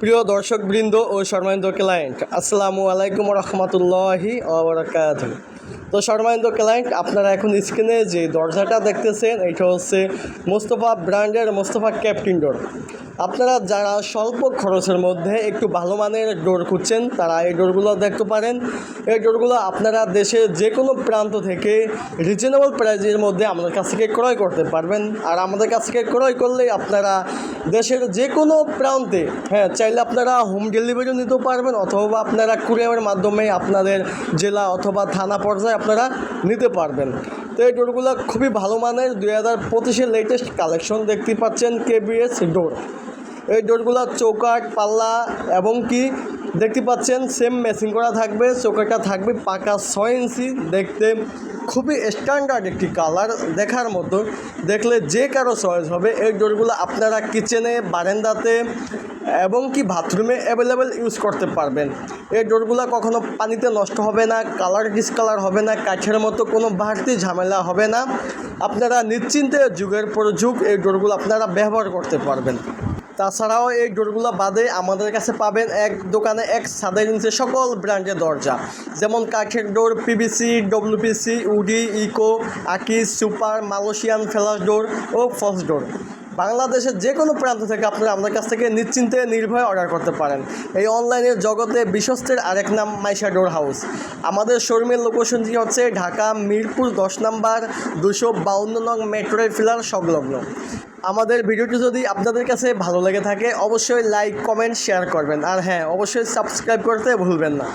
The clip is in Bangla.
প্রিয় দর্শকবৃন্দ ও সম্মানিত ক্লায়েন্ট, আসসালামু আলাইকুম রহমতুল্লাহি ওবরাকাত তো সম্মানিত ক্লায়েন্ট, আপনারা এখন স্ক্রিনে যে দরজাটা দেখতেছেন এটা হচ্ছে মোস্তফা ব্র্যান্ডের মোস্তফা ক্যাপ্টিন ডোর। আপনারা যারা স্বল্প খরচের মধ্যে একটু ভালো মানের ডোর খুঁজছেন, তারা এই ডোরগুলো দেখতে পারেন। এই ডোরগুলো আপনারা দেশের যে কোনো প্রান্ত থেকে রিজনেবল প্রাইজের মধ্যে আমাদের কাছ থেকে ক্রয় করতে পারবেন। আর আমাদের কাছ থেকে ক্রয় করলে আপনারা দেশের যে কোনো প্রান্তে হ্যাঁ চাইলে আপনারা হোম ডেলিভারিও নিতে পারবেন অথবা আপনারা কুরিয়ারের মাধ্যমে আপনাদের জেলা অথবা থানা পর্যায়ে আপনারা নিতে পারবেন। তো এই ডোরগুলো খুবই ভালো মানের। দুই হাজার পঁচিশের লেটেস্ট কালেকশন দেখতে পাচ্ছেন কেবিএস ডোর এই ডোরগুলো চৌকাট পাল্লা এবং কি দেখতে পাচ্ছেন সেম মেশিন করা থাকবে চৌকাটটা থাকবে পাকা ছয় ইঞ্চি। দেখতে খুবই স্ট্যান্ডার্ড একটি কালার দেখার মতো। দেখলে যে কারও চয়েস হবে, এই ডোরগুলো আপনারা কিচেনে বারান্দাতে এবং কি বাথরুমে অ্যাভেলেবেল ইউজ করতে পারবেন। এই ডোরগুলো কখনো পানিতে নষ্ট হবে না কালার ডিসকালার হবে না, কাঠের মতো কোনো বাড়তি ঝামেলা হবে না। আপনারা নিশ্চিন্তে যুগের পর যুগ এই ডোরগুলো আপনারা ব্যবহার করতে পারবেন। তাছাড়াও এই ডোরগুলো বাদে আমাদের কাছে পাবেন এক দোকানে এক সাদের নিচে সকল ব্র্যান্ডের দরজা। যেমন কাঠের door PVC WPC woody eco আকিস সুপার মালয়েশিয়ান ফেলাস ডোর ও ফলস ডোর বাংলাদেশের যে কোনো প্রান্ত থেকে আপনারা আমাদের কাছ থেকে নিশ্চিন্তে নির্ভয়ে অর্ডার করতে পারেন। এই অনলাইনের জগতে বিশ্বস্তের আরেক নাম মাইশা ডোর হাউস। আমাদের শোরুমের লোকেশনটি হচ্ছে ঢাকা মিরপুর দশ নম্বর দুশো বাউন্ন নং মেট্রো ফিলার সংলগ্ন। আমাদের ভিডিওটি যদি আপনাদের কাছে ভালো লেগে থাকে, অবশ্যই লাইক কমেন্ট শেয়ার করবেন। আর হ্যাঁ অবশ্যই সাবস্ক্রাইব করতে ভুলবেন না।